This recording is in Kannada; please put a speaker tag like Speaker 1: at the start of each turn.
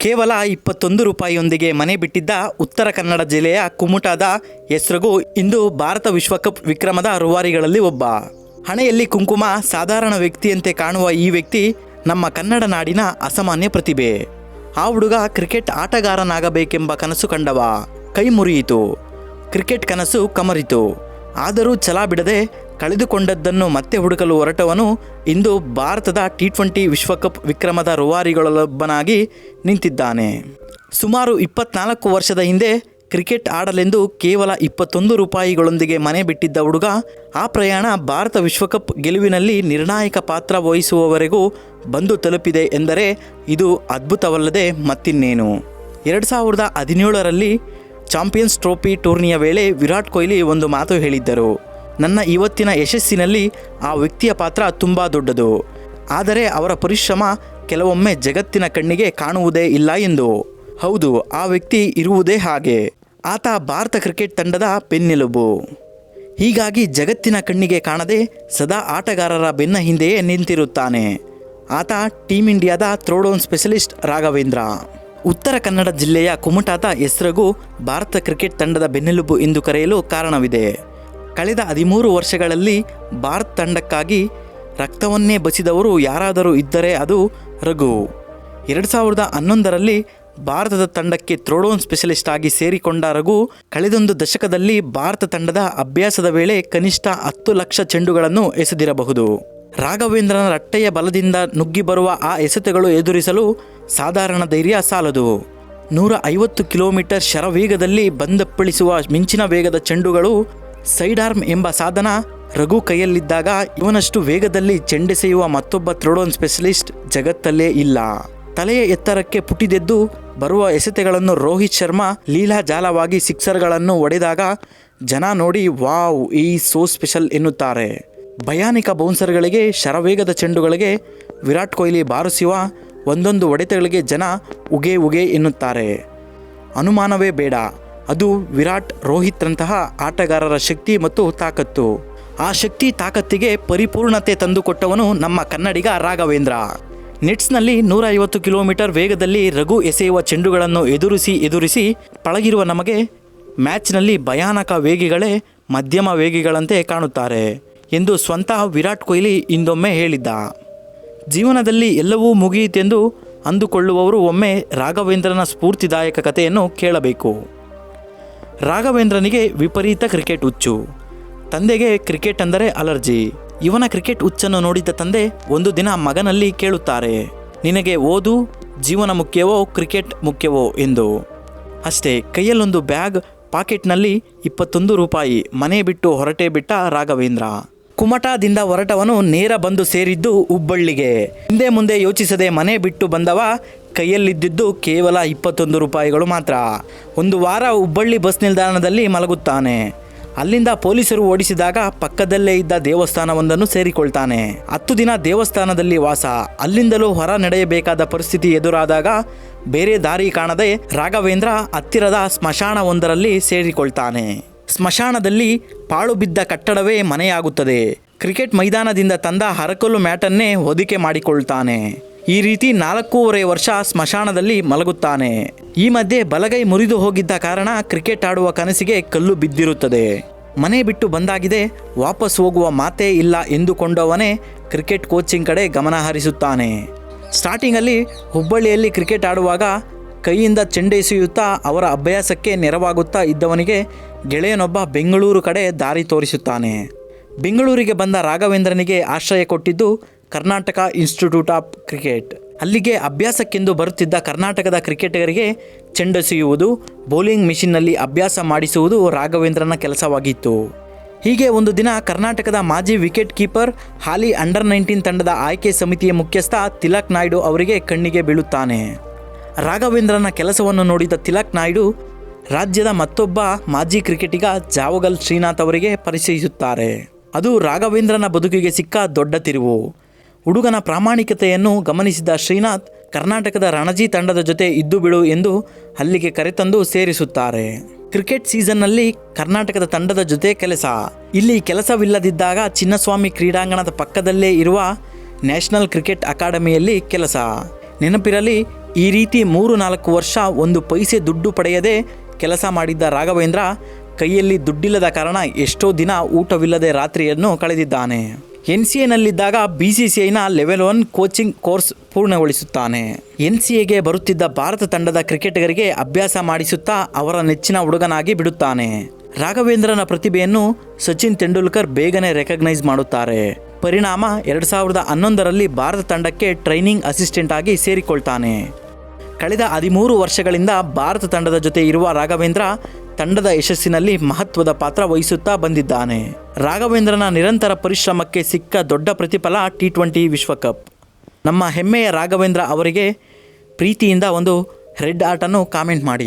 Speaker 1: ಕೇವಲ ಇಪ್ಪತ್ತೊಂದು ರೂಪಾಯಿಯೊಂದಿಗೆ ಮನೆ ಬಿಟ್ಟಿದ್ದ ಉತ್ತರ ಕನ್ನಡ ಜಿಲ್ಲೆಯ ಕುಮುಟಾದ ಹೆಸರುಗೂ ಇಂದು ಭಾರತ ವಿಶ್ವಕಪ್ ವಿಕ್ರಮದ ರೂವಾರಿಗಳಲ್ಲಿ ಒಬ್ಬ. ಹಣೆಯಲ್ಲಿ ಕುಂಕುಮ, ಸಾಧಾರಣ ವ್ಯಕ್ತಿಯಂತೆ ಕಾಣುವ ಈ ವ್ಯಕ್ತಿ ನಮ್ಮ ಕನ್ನಡ ನಾಡಿನ ಅಸಾಮಾನ್ಯ ಪ್ರತಿಭೆ. ಆ ಹುಡುಗ ಕ್ರಿಕೆಟ್ ಆಟಗಾರನಾಗಬೇಕೆಂಬ ಕನಸು ಕಂಡವ. ಕೈ ಮುರಿಯಿತು. ಕ್ರಿಕೆಟ್ ಕನಸು ಕಮರಿತು. ಆದರೂ ಛಲ ಬಿಡದೆ ಕಳೆದುಕೊಂಡದ್ದನ್ನು ಮತ್ತೆ ಹುಡುಕಲು ಹೊರಟವನು ಇಂದು ಭಾರತದ ಟಿ ಟ್ವೆಂಟಿ ವಿಶ್ವಕಪ್ ವಿಕ್ರಮದ ರುವಾರಿಗಳೊಬ್ಬನಾಗಿ ನಿಂತಿದ್ದಾನೆ. ಸುಮಾರು ಇಪ್ಪತ್ನಾಲ್ಕು ವರ್ಷದ ಹಿಂದೆ ಕ್ರಿಕೆಟ್ ಆಡಲೆಂದು ಕೇವಲ ಇಪ್ಪತ್ತೊಂದು ರೂಪಾಯಿಗಳೊಂದಿಗೆ ಮನೆ ಬಿಟ್ಟಿದ್ದ ಹುಡುಗ, ಆ ಪ್ರಯಾಣ ಭಾರತ ವಿಶ್ವಕಪ್ ಗೆಲುವಿನಲ್ಲಿ ನಿರ್ಣಾಯಕ ಪಾತ್ರ ವಹಿಸುವವರೆಗೂ ಬಂದು ತಲುಪಿದೆ ಎಂದರೆ ಇದು ಅದ್ಭುತವಲ್ಲದೆ ಮತ್ತಿನ್ನೇನು. ಎರಡು ಸಾವಿರದ ಹದಿನೇಳರಲ್ಲಿ ಚಾಂಪಿಯನ್ಸ್ ಟ್ರೋಫಿ ಟೂರ್ನಿಯ ವೇಳೆ ವಿರಾಟ್ ಕೊಹ್ಲಿ ಒಂದು ಮಾತು ಹೇಳಿದ್ದರು. ನನ್ನ ಇವತ್ತಿನ ಯಶಸ್ಸಿನಲ್ಲಿ ಆ ವ್ಯಕ್ತಿಯ ಪಾತ್ರ ತುಂಬ ದೊಡ್ಡದು. ಆದರೆ ಅವರ ಪರಿಶ್ರಮ ಕೆಲವೊಮ್ಮೆ ಜಗತ್ತಿನ ಕಣ್ಣಿಗೆ ಕಾಣುವುದೇ ಇಲ್ಲ ಎಂದು. ಹೌದು, ಆ ವ್ಯಕ್ತಿ ಇರುವುದೇ ಹಾಗೆ. ಆತ ಭಾರತ ಕ್ರಿಕೆಟ್ ತಂಡದ ಬೆನ್ನೆಲುಬು. ಹೀಗಾಗಿ ಜಗತ್ತಿನ ಕಣ್ಣಿಗೆ ಕಾಣದೆ ಸದಾ ಆಟಗಾರರ ಬೆನ್ನ ಹಿಂದೆಯೇ ನಿಂತಿರುತ್ತಾನೆ. ಆತ ಟೀಮ್ ಇಂಡಿಯಾದ ಥ್ರೋಡೌನ್ ಸ್ಪೆಷಲಿಸ್ಟ್ ರಾಘವೇಂದ್ರ. ಉತ್ತರ ಕನ್ನಡ ಜಿಲ್ಲೆಯ ಕುಮಟಾದ ಹೆಸರಿಗೂ ಭಾರತ ಕ್ರಿಕೆಟ್ ತಂಡದ ಬೆನ್ನೆಲುಬು ಎಂದು ಕರೆಯಲು ಕಾರಣವಿದೆ. ಕಳೆದ ಹದಿಮೂರು ವರ್ಷಗಳಲ್ಲಿ ಭಾರತ ತಂಡಕ್ಕಾಗಿ ರಕ್ತವನ್ನೇ ಬಸಿದವರು ಯಾರಾದರೂ ಇದ್ದರೆ ಅದು ರಘು. ಎರಡು ಸಾವಿರದ ಹನ್ನೊಂದರಲ್ಲಿ ಭಾರತದ ತಂಡಕ್ಕೆ ಥ್ರೋಡೋನ್ ಸ್ಪೆಷಲಿಸ್ಟ್ ಆಗಿ ಸೇರಿಕೊಂಡ ರಘು, ಕಳೆದೊಂದು ದಶಕದಲ್ಲಿ ಭಾರತ ತಂಡದ ಅಭ್ಯಾಸದ ವೇಳೆ ಕನಿಷ್ಠ ಹತ್ತು ಲಕ್ಷ ಚೆಂಡುಗಳನ್ನು ಎಸೆದಿರಬಹುದು. ರಾಘವೇಂದ್ರನ ರಟ್ಟೆಯ ಬಲದಿಂದ ನುಗ್ಗಿ ಬರುವ ಆ ಎಸೆತಗಳು ಎದುರಿಸಲು ಸಾಧಾರಣ ಧೈರ್ಯ ಸಾಲದು. ನೂರ ಐವತ್ತು ಕಿಲೋಮೀಟರ್ ಶರವೇಗದಲ್ಲಿ ಬಂದಪ್ಪಳಿಸುವ ಮಿಂಚಿನ ವೇಗದ ಚೆಂಡುಗಳು ಸೈಡ್ ಆರ್ಮ್ ಎಂಬ ಸಾಧನ ರಘು ಕೈಯಲ್ಲಿದ್ದಾಗ ಇವನಷ್ಟು ವೇಗದಲ್ಲಿ ಚೆಂಡೆಸೆಯುವ ಮತ್ತೊಬ್ಬ ಥ್ರೋಡೋನ್ ಸ್ಪೆಷಲಿಸ್ಟ್ ಜಗತ್ತಲ್ಲೇ ಇಲ್ಲ. ತಲೆಯ ಎತ್ತರಕ್ಕೆ ಪುಟಿದೆದ್ದು ಬರುವ ಎಸೆತೆಗಳನ್ನು ರೋಹಿತ್ ಶರ್ಮಾ ಲೀಲಾಜಾಲವಾಗಿ ಸಿಕ್ಸರ್ಗಳನ್ನು ಒಡೆದಾಗ ಜನ ನೋಡಿ ವಾವ್, ಈ ಸೋ ಸ್ಪೆಷಲ್ ಎನ್ನುತ್ತಾರೆ. ಭಯಾನಿಕ ಬೌನ್ಸರ್ಗಳಿಗೆ, ಶರವೇಗದ ಚೆಂಡುಗಳಿಗೆ ವಿರಾಟ್ ಕೊಹ್ಲಿ ಬಾರಿಸುವ ಒಂದೊಂದು ಒಡೆತಗಳಿಗೆ ಜನ ಉಗೆ ಉಗೆ ಎನ್ನುತ್ತಾರೆ. ಅನುಮಾನವೇ ಬೇಡ. ಅದು ವಿರಾಟ್ ರೋಹಿತ್ರಂತಹ ಆಟಗಾರರ ಶಕ್ತಿ ಮತ್ತು ತಾಕತ್ತು. ಆ ಶಕ್ತಿ ತಾಕತ್ತಿಗೆ ಪರಿಪೂರ್ಣತೆ ತಂದುಕೊಟ್ಟವನು ನಮ್ಮ ಕನ್ನಡಿಗ ರಾಘವೇಂದ್ರ. ನೆಟ್ಸ್ನಲ್ಲಿ ನೂರ ಐವತ್ತು ಕಿಲೋಮೀಟರ್ ವೇಗದಲ್ಲಿ ರಘು ಎಸೆಯುವ ಚೆಂಡುಗಳನ್ನು ಎದುರಿಸಿ ಎದುರಿಸಿ ಪಳಗಿರುವ ನಮಗೆ ಮ್ಯಾಚ್ನಲ್ಲಿ ಭಯಾನಕ ವೇಗಿಗಳೇ ಮಧ್ಯಮ ವೇಗಿಗಳಂತೆ ಕಾಣುತ್ತಾರೆ ಎಂದು ಸ್ವಂತಹ ವಿರಾಟ್ ಕೊಹ್ಲಿ ಇಂದೊಮ್ಮೆ ಹೇಳಿದ್ದ. ಜೀವನದಲ್ಲಿ ಎಲ್ಲವೂ ಮುಗಿಯಿತೆಂದು ಅಂದುಕೊಳ್ಳುವವರು ಒಮ್ಮೆ ರಾಘವೇಂದ್ರನ ಸ್ಫೂರ್ತಿದಾಯಕ ಕಥೆಯನ್ನು ಕೇಳಬೇಕು. ರಾಘವೇಂದ್ರನಿಗೆ ವಿಪರೀತ ಕ್ರಿಕೆಟ್ ಹುಚ್ಚು. ತಂದೆಗೆ ಕ್ರಿಕೆಟ್ ಅಂದರೆ ಅಲರ್ಜಿ. ಇವನ ಕ್ರಿಕೆಟ್ ಹುಚ್ಚನ್ನು ನೋಡಿದ ತಂದೆ ಒಂದು ದಿನ ಮಗನಲ್ಲಿ ಕೇಳುತ್ತಾರೆ, ನಿನಗೆ ಓದು, ಜೀವನ ಮುಖ್ಯವೋ, ಕ್ರಿಕೆಟ್ ಮುಖ್ಯವೋ ಎಂದು. ಅಷ್ಟೇ, ಕೈಯಲ್ಲೊಂದು ಬ್ಯಾಗ್ ಪಾಕೆಟ್ನಲ್ಲಿ ಇಪ್ಪತ್ತೊಂದು ರೂಪಾಯಿ, ಮನೆ ಬಿಟ್ಟು ಹೊರಟೇ ಬಿಟ್ಟ ರಾಘವೇಂದ್ರ. ಕುಮಟಾದಿಂದ ಹೊರಟವನು ನೇರ ಬಂದು ಸೇರಿದ್ದು ಹುಬ್ಬಳ್ಳಿಗೆ. ಹಿಂದೆ ಮುಂದೆ ಯೋಚಿಸದೆ ಮನೆ ಬಿಟ್ಟು ಬಂದವ ಕೈಯಲ್ಲಿದ್ದಿದ್ದು ಕೇವಲ ಇಪ್ಪತ್ತೊಂದು ರೂಪಾಯಿಗಳು ಮಾತ್ರ. ಒಂದು ವಾರ ಹುಬ್ಬಳ್ಳಿ ಬಸ್ ನಿಲ್ದಾಣದಲ್ಲಿ ಮಲಗುತ್ತಾನೆ. ಅಲ್ಲಿಂದ ಪೊಲೀಸರು ಓಡಿಸಿದಾಗ ಪಕ್ಕದಲ್ಲೇ ಇದ್ದ ದೇವಸ್ಥಾನವೊಂದನ್ನು ಸೇರಿಕೊಳ್ತಾನೆ. ಹತ್ತು ದಿನ ದೇವಸ್ಥಾನದಲ್ಲಿ ವಾಸ. ಅಲ್ಲಿಂದಲೂ ಹೊರ ನಡೆಯಬೇಕಾದ ಪರಿಸ್ಥಿತಿ ಎದುರಾದಾಗ ಬೇರೆ ದಾರಿ ಕಾಣದೆ ರಾಘವೇಂದ್ರ ಹತ್ತಿರದ ಸ್ಮಶಾನವೊಂದರಲ್ಲಿ ಸೇರಿಕೊಳ್ತಾನೆ. ಸ್ಮಶಾನದಲ್ಲಿ ಪಾಳು ಬಿದ್ದ ಕಟ್ಟಡವೇ ಮನೆಯಾಗುತ್ತದೆ. ಕ್ರಿಕೆಟ್ ಮೈದಾನದಿಂದ ತಂದ ಹರಕಲು ಮ್ಯಾಟನ್ನೇ ಹೊದಿಕೆ ಮಾಡಿಕೊಳ್ತಾನೆ. ಈ ರೀತಿ ನಾಲ್ಕೂವರೆ ವರ್ಷ ಸ್ಮಶಾನದಲ್ಲಿ ಮಲಗುತ್ತಾನೆ. ಈ ಮಧ್ಯೆ ಬಲಗೈ ಮುರಿದು ಹೋಗಿದ್ದ ಕಾರಣ ಕ್ರಿಕೆಟ್ ಆಡುವ ಕನಸಿಗೆ ಕಲ್ಲು ಬಿದ್ದಿರುತ್ತದೆ. ಮನೆ ಬಿಟ್ಟು ಬಂದಾಗಿದೆ, ವಾಪಸ್ ಹೋಗುವ ಮಾತೇ ಇಲ್ಲ ಎಂದುಕೊಂಡವನೇ ಕ್ರಿಕೆಟ್ ಕೋಚಿಂಗ್ ಕಡೆ ಗಮನ ಹರಿಸುತ್ತಾನೆ. ಸ್ಟಾರ್ಟಿಂಗಲ್ಲಿ ಹುಬ್ಬಳ್ಳಿಯಲ್ಲಿ ಕ್ರಿಕೆಟ್ ಆಡುವಾಗ ಕೈಯಿಂದ ಚೆಂಡೆಸೆಯುತ್ತಾ ಅವರ ಅಭ್ಯಾಸಕ್ಕೆ ನೆರವಾಗುತ್ತಾ ಇದ್ದವನಿಗೆ ಗೆಳೆಯನೊಬ್ಬ ಬೆಂಗಳೂರು ಕಡೆ ದಾರಿ ತೋರಿಸುತ್ತಾನೆ. ಬೆಂಗಳೂರಿಗೆ ಬಂದ ರಾಘವೇಂದ್ರನಿಗೆ ಆಶ್ರಯ ಕೊಟ್ಟಿದ್ದು ಕರ್ನಾಟಕ ಇನ್ಸ್ಟಿಟ್ಯೂಟ್ ಆಫ್ ಕ್ರಿಕೆಟ್ ಅಲ್ಲಿಗೆ ಅಭ್ಯಾಸಕ್ಕೆಂದು ಬರುತ್ತಿದ್ದ ಕರ್ನಾಟಕದ ಕ್ರಿಕೆಟಿಗರಿಗೆ ಚೆಂಡೆಸೆಯುವುದು ಬೌಲಿಂಗ್ ಮಿಷಿನ್ನಲ್ಲಿ ಅಭ್ಯಾಸ ಮಾಡಿಸುವುದು ರಾಘವೇಂದ್ರನ ಕೆಲಸವಾಗಿತ್ತು. ಹೀಗೆ ಒಂದು ದಿನ ಕರ್ನಾಟಕದ ಮಾಜಿ ವಿಕೆಟ್ ಕೀಪರ್ ಹಾಲಿ ಅಂಡರ್ ನೈನ್ಟೀನ್ ತಂಡದ ಆಯ್ಕೆ ಸಮಿತಿಯ ಮುಖ್ಯಸ್ಥ ತಿಲಕ್ ನಾಯ್ಡು ಅವರಿಗೆ ಕಣ್ಣಿಗೆ ಬೀಳುತ್ತಾನೆ. ರಾಘವೇಂದ್ರನ ಕೆಲಸವನ್ನು ನೋಡಿದ ತಿಲಕ್ ನಾಯ್ಡು, ರಾಜ್ಯದ ಮತ್ತೊಬ್ಬ ಮಾಜಿ ಕ್ರಿಕೆಟಿಗ ಜಾವಗಲ್ ಶ್ರೀನಾಥ್ ಅವರಿಗೆ ಪರಿಚಯಿಸುತ್ತಾರೆ. ಅದು ರಾಘವೇಂದ್ರನ ಬದುಕಿಗೆ ಸಿಕ್ಕ ದೊಡ್ಡ ತಿರುವು. ಹುಡುಗನ ಪ್ರಾಮಾಣಿಕತೆಯನ್ನು ಗಮನಿಸಿದ ಶ್ರೀನಾಥ್, ಕರ್ನಾಟಕದ ರಣಜಿ ತಂಡದ ಜೊತೆ ಇದ್ದು ಬಿಡು ಎಂದು ಅಲ್ಲಿಗೆ ಕರೆತಂದು ಸೇರಿಸುತ್ತಾರೆ. ಕ್ರಿಕೆಟ್ ಸೀಸನ್ನಲ್ಲಿ ಕರ್ನಾಟಕದ ತಂಡದ ಜೊತೆ ಕೆಲಸ. ಇಲ್ಲಿ ಕೆಲಸವಿಲ್ಲದಿದ್ದಾಗ ಚಿನ್ನಸ್ವಾಮಿ ಕ್ರೀಡಾಂಗಣದ ಪಕ್ಕದಲ್ಲೇ ಇರುವ ನ್ಯಾಷನಲ್ ಕ್ರಿಕೆಟ್ ಅಕಾಡೆಮಿಯಲ್ಲಿ ಕೆಲಸ. ನೆನಪಿರಲಿ, ಈ ರೀತಿ ಮೂರು ನಾಲ್ಕು ವರ್ಷ ಒಂದು ಪೈಸೆ ದುಡ್ಡು ಪಡೆಯದೆ ಕೆಲಸ ಮಾಡಿದ್ದ ರಾಘವೇಂದ್ರ ಕೈಯಲ್ಲಿ ದುಡ್ಡಿಲ್ಲದ ಕಾರಣ ಎಷ್ಟೋ ದಿನ ಊಟವಿಲ್ಲದೆ ರಾತ್ರಿಯನ್ನು ಕಳೆದಿದ್ದಾನೆ. ಎನ್ ಸಿ ಎನಲ್ಲಿದ್ದಾಗ ಬಿ ಸಿ ಸಿ ಐನ ಲೆವೆಲ್ ಒನ್ ಕೋಚಿಂಗ್ ಕೋರ್ಸ್ ಪೂರ್ಣಗೊಳಿಸುತ್ತಾನೆ. ಎನ್ ಸಿ ಎಗೆ ಬರುತ್ತಿದ್ದ ಭಾರತ ತಂಡದ ಕ್ರಿಕೆಟಿಗರಿಗೆ ಅಭ್ಯಾಸ ಮಾಡಿಸುತ್ತಾ ಅವರ ನೆಚ್ಚಿನ ಹುಡುಗನಾಗಿ ಬಿಡುತ್ತಾನೆ. ರಾಘವೇಂದ್ರನ ಪ್ರತಿಭೆಯನ್ನು ಸಚಿನ್ ತೆಂಡೂಲ್ಕರ್ ಬೇಗನೆ ರೆಕಗ್ನೈಸ್ ಮಾಡುತ್ತಾರೆ. ಪರಿಣಾಮ ಎರಡು ಸಾವಿರದ ಹನ್ನೊಂದರಲ್ಲಿ ಭಾರತ ತಂಡಕ್ಕೆ ಟ್ರೈನಿಂಗ್ ಅಸಿಸ್ಟೆಂಟ್ ಆಗಿ ಸೇರಿಕೊಳ್ತಾನೆ. ಕಳೆದ ಹದಿಮೂರು ವರ್ಷಗಳಿಂದ ಭಾರತ ತಂಡದ ಜೊತೆ ಇರುವ ರಾಘವೇಂದ್ರ ತಂಡದ ಯಶಸ್ಸಿನಲ್ಲಿ ಮಹತ್ವದ ಪಾತ್ರ ವಹಿಸುತ್ತಾ ಬಂದಿದ್ದಾನೆ. ರಾಘವೇಂದ್ರನ ನಿರಂತರ ಪರಿಶ್ರಮಕ್ಕೆ ಸಿಕ್ಕ ದೊಡ್ಡ ಪ್ರತಿಫಲ ಟಿ ಟ್ವೆಂಟಿ ವಿಶ್ವಕಪ್. ನಮ್ಮ ಹೆಮ್ಮೆಯ ರಾಘವೇಂದ್ರ ಅವರಿಗೆ ಪ್ರೀತಿಯಿಂದ ಒಂದು ರೆಡ್ ಆರ್ಟನ್ನು ಕಾಮೆಂಟ್ ಮಾಡಿ.